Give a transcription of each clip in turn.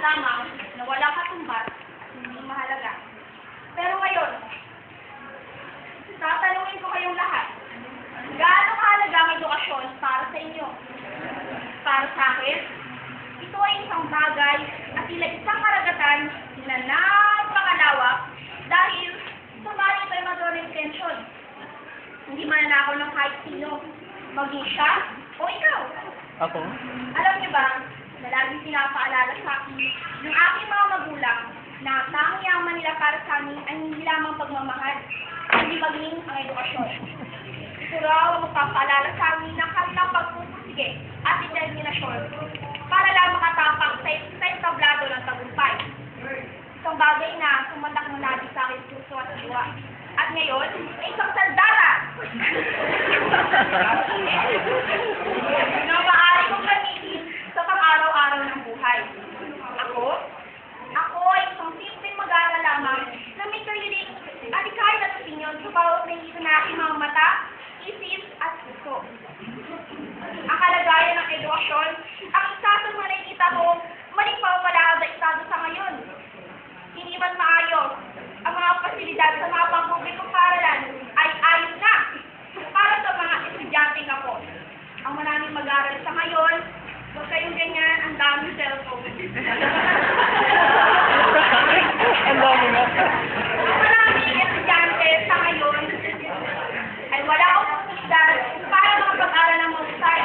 lamang na walang katumbat at hindi mahalaga. Pero ngayon, tatanungin ko kayong lahat, gaano kahalaga ang edukasyon para sa inyo? Para sa akin, ito ay isang bagay at tila isang karagatan na napakalawak dahil sumali ito ay magawang intensyon. Hindi mananakaw ng kahit sino, maging siya o ikaw. Ako? Alam niyo ba, na laging pinapaalala sa akin ng aking mga magulang na ang tanging yaman nila para sa amin ay hindi lamang pagmamahal, hindi maging ang edukasyon. Ito raw ang magpapaalala sa amin ng kanilang pagpupusige at determinasyon para lang makatapak sa, sa entablado ng tagumpay. Isang bagay na sumatak ng lagi sa akin puso at diwa. At ngayon, ay isang saldara! na maaari kong gamitin sa pang-araw-araw ng buhay. Ako? Ako ay isang simpleng mag-aaral lamang na may kaliling alikay at opinion sa bawat nakikita na aking mga mata, isip at puso. Ang kalagayan ng edukasyon, ang isa sa mga nakikita ko, maling pamamalahan sa estado sa ngayon. Hindi man maayos ang mga pasilidad sa mga pangpublikong paaralan ay ayos na para sa mga estudyante ako. Ang maraming mag-aaral sa ngayon, huwag kayong ganyan, ang daming cellphone. Ang dami nga. Ang maraming estudyante sa ngayon ay wala oportunidad para makapag-aral ng mahusay.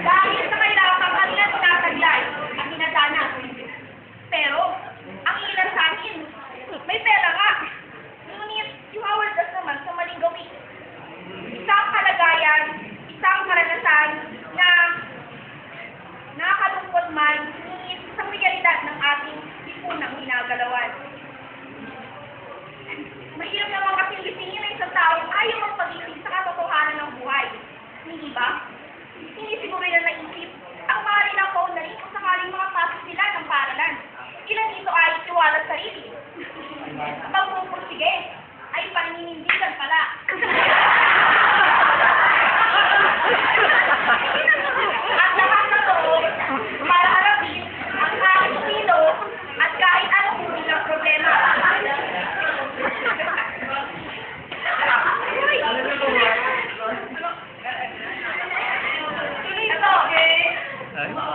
Dahil sa kailangan ang kanilang tinataglay at tinadana. Pero, ang ilan sa akin, may pera nga. Ngunit, yung awardas naman sa maling gawin. Isang kalagayan, isang karanasan na nakakalungkot man, ngunit isang realidad ng ating lipunang ginagalawan. Mahirap naman kasi lisingin ng isang tao ayaw magpagising sa katotohanan ng buhay. Hindi ba? Hindi siguro nila naisip ang maaari ng rin kung sakaling makapasok sila ng paralan. Ilan dito ay tiwala sa sarili. today.